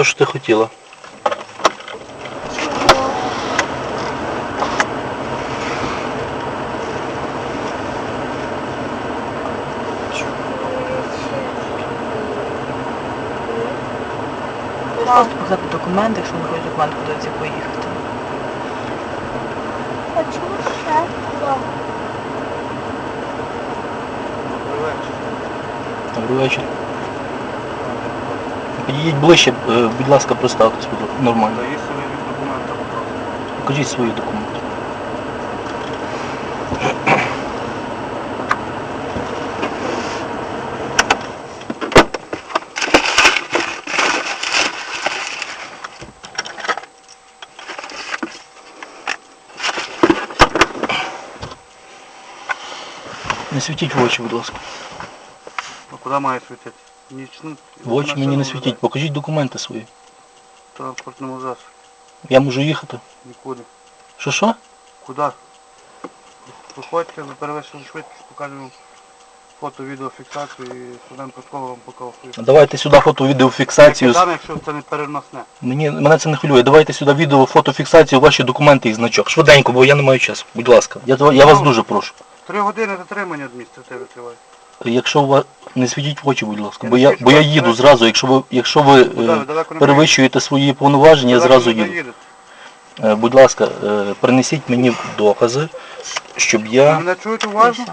те, що ти хотіла. Просто показати документи, якщо не хочеш документ кудись поїхати. А чому ще? Добрий вечір. Підійдіть ближче, е, будь ласка, представтесь, будь ласка, нормально. Даю свої документи, будь ласка. Покажіть свої документи. Не світіть в очі, будь ласка. Ну куди має світити? Нічну. В очі мені не світіть. Покажіть документи свої. Транспортному засобі. Я можу їхати. Нікуди. Що що? Куди? Виходьте, ви перевищили швидкість, покажемо фото, відеофіксацію і судем протокол вам покажу. Давайте сюди фото відеофіксацію. Дам, якщо це не переносне. Мені мене це не хвилює. Давайте сюди відео, фотофіксацію, ваші документи і значок. Швиденько, бо я не маю часу. Будь ласка. Я, я вас дуже прошу. Три години затримання адміністративи триває. Якщо у вас не світіть в очі, будь ласка, бо я бо я їду зразу. Якщо ви якщо ви е, далеко не перевищуєте свої повноваження, я зразу їду. Е, Будь ласка, е, принесіть мені докази, щоб я. мене чуєте уважно?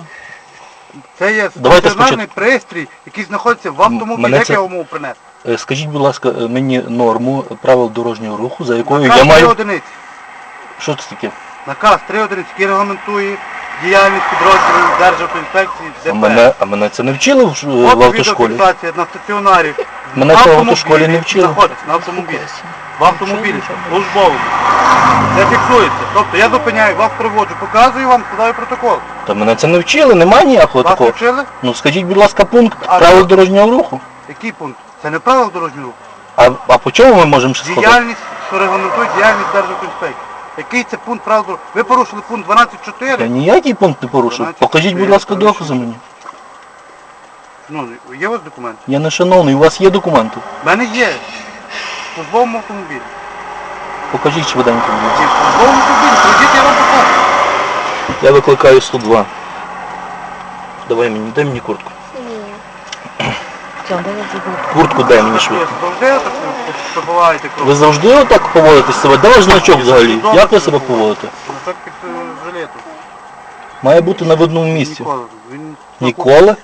Це є Давайте стаціонарний пристрій, який знаходиться в автомобілі. мене Як я вам? Е, Скажіть, будь ласка, е, мені норму правил дорожнього руху, за якою Наказ я три маю. одиниці. Що це таке? Наказ 3 одиниці, який регламентує діяльність підрозділів Державтоінспекції А мене, а мене це не вчили в, в автошколі. відеофіксація на стаціонарі. Мене В це в автошколі не вчили. Знаходиться на автомобілі. В автомобілі, службовому. Це фіксується. Тобто я зупиняю, вас проводжу, показую вам, складаю протокол. Та мене це не вчили, немає ніякого Вас такого. вчили? Ну скажіть, будь ласка, пункт А правил що? дорожнього руху. Який пункт? Це не правило дорожнього руху. А, а по чому ми можемо ще сходити? Діяльність, що регламентує діяльність Державтоінспекції. Який це пункт руху? Ви порушили пункт Я 12.4. ніякий пункт не порушив. Покажіть, будь ласка, докази мені. Ну, є у вас документи? Я не шановний, у вас є документи? У мене є. В службовому автомобілі. Покажіть швиденько. ласка. Ні, в службовому автомобілі. Пройдіть, я вам покажу. Я викликаю 102. Давай мені, дай мені куртку. Все, дай я забуду. Куртку дай мені швидко. так? Ви завжди отак поводите себе? Де ваш значок взагалі? Як ви себе поводите? Значок під е, жилетом. Має бути на видному місці. Ніколи.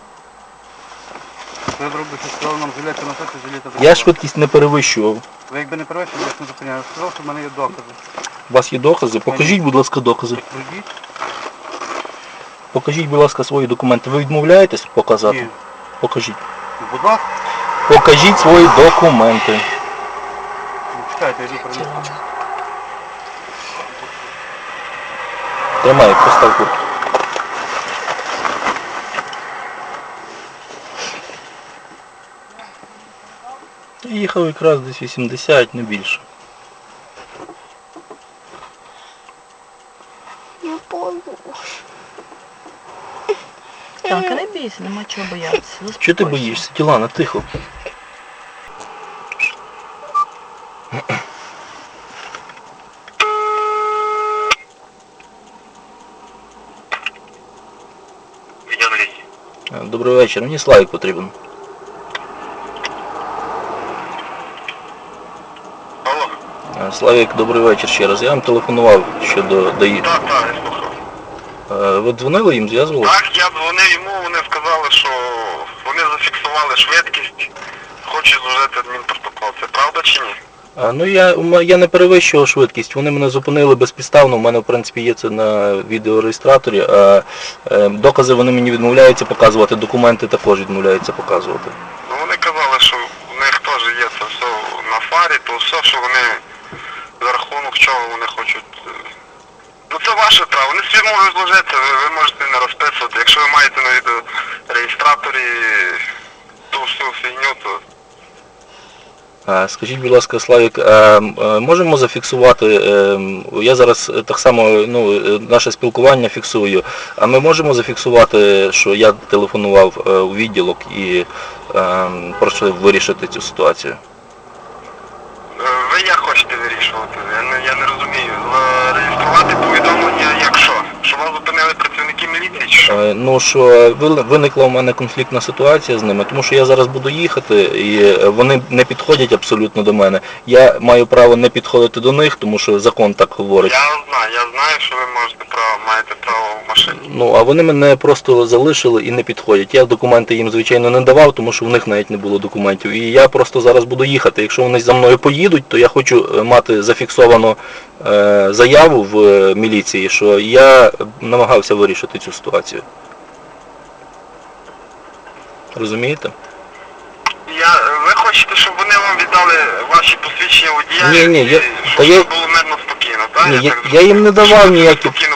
Я швидкість не перевищував. Ви якби не перевищили, я не зупиняю. Я сказав, що в мене є докази. У вас є докази? Покажіть, будь ласка, докази. Покажіть, будь ласка, свої документи. Ви відмовляєтесь показати? Ні. Покажіть. Будь ласка, Покажіть свої документи. Ну, чекайте, я йду принесу. Тримай, постав куртку. Їхав якраз десь 80, не більше. Я понял. Тянка, не бійся, нема чого боятися. Чого ти боїшся? Тілана, тихо. Добрий вечір, мені Славік потрібен. Алло. Славік, добрий вечір ще раз. Я вам телефонував щодо ДАІ. Так, так, Ви дзвонили їм, зв'язувалися? Так, я дзвонив йому, вони сказали, що вони зафіксували швидкість, хочуть зложити адмінпротокол. Це правда чи ні? А, ну я, я не перевищував швидкість, вони мене зупинили безпідставно, у мене в принципі є це на відеореєстраторі, а е, докази вони мені відмовляються показувати, документи також відмовляються показувати. Ну вони казали, що у них теж є це все на фарі, то все, що вони за рахунок чого вони хочуть. Ну це ваше право, вони собі можуть зложити, ви, ви можете не розписувати. Якщо ви маєте на відеореєстраторі ту всю фігню, то скажіть, будь ласка, Славік, можемо зафіксувати, е, я зараз так само ну, е, наше спілкування фіксую, а ми можемо зафіксувати, що я телефонував е, у відділок і е, вирішити цю ситуацію? Ви як хочете вирішувати? Я не, я не розумію. Е, Реєструвати повідомлення як Що зупинили працівники міліції чи що? Е, Ну що виникла у мене конфліктна ситуація з ними, тому що я зараз буду їхати, і е, вони не підходять абсолютно до мене. Я маю право не підходити до них, тому що закон так говорить. Я знаю, я знаю, що ви можете право, маєте право в машині. Ну а вони мене просто залишили і не підходять. Я документи їм звичайно не давав, тому що в них навіть не було документів. І я просто зараз буду їхати. Якщо вони за мною поїдуть, то я хочу е, мати зафіксовану е, заяву в е, міліції, що я намагався вирішити цю ситуацію. Розумієте? Я, ви хочете, щоб вони вам віддали ваші посвідчення водія? Ні, ні, я- щоб та я- все було мирно спокійно, так? Ні, я- так я їм не давав ніякі- Спокійно.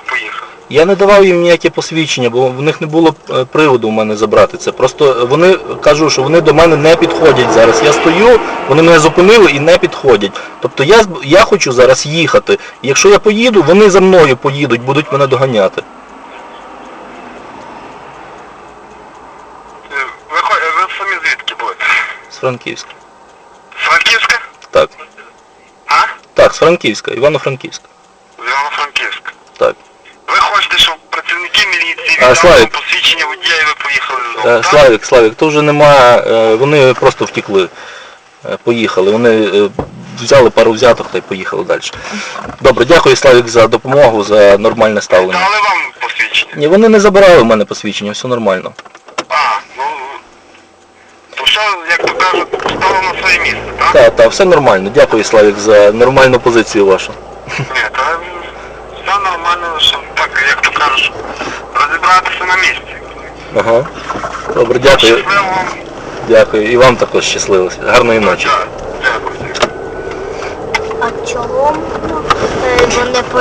Я не давав їм ніяке посвідчення, бо в них не було е, приводу у мене забрати це. Просто вони кажу, що вони до мене не підходять зараз. Я стою, вони мене зупинили і не підходять. Тобто я я хочу зараз їхати. Якщо я поїду, вони за мною поїдуть, будуть мене доганяти. Е, Ви, ви самі звідки будете? З Франківська. З Франківська? Так. А? Так, з Франківська, Івано-Франківська. З Івано-Франківська. Так. Ви хочете, щоб працівники міліції А, Славік. посвідчення водія і ви поїхали додому, Е, так? Славік, Славік, то вже нема. е, Вони просто втекли. Е, Поїхали. Вони е, взяли пару взяток та й поїхали далі. Добре, дякую, Славік, за допомогу, за нормальне ставлення. Дали вам посвідчення? Ні, вони не забирали в мене посвідчення, все нормально. А, ну... То все, як то кажуть, стало на своє місце, так? Так, так, все нормально. Дякую, Славік, за нормальну позицію вашу. Ні, та все нормально, що так, як то кажеш, розібратися на місці. Ага. Добре, дякую. Щасливо вам. Дякую. І вам також щасливо. Гарної ночі. Дякую. А чого е, вони по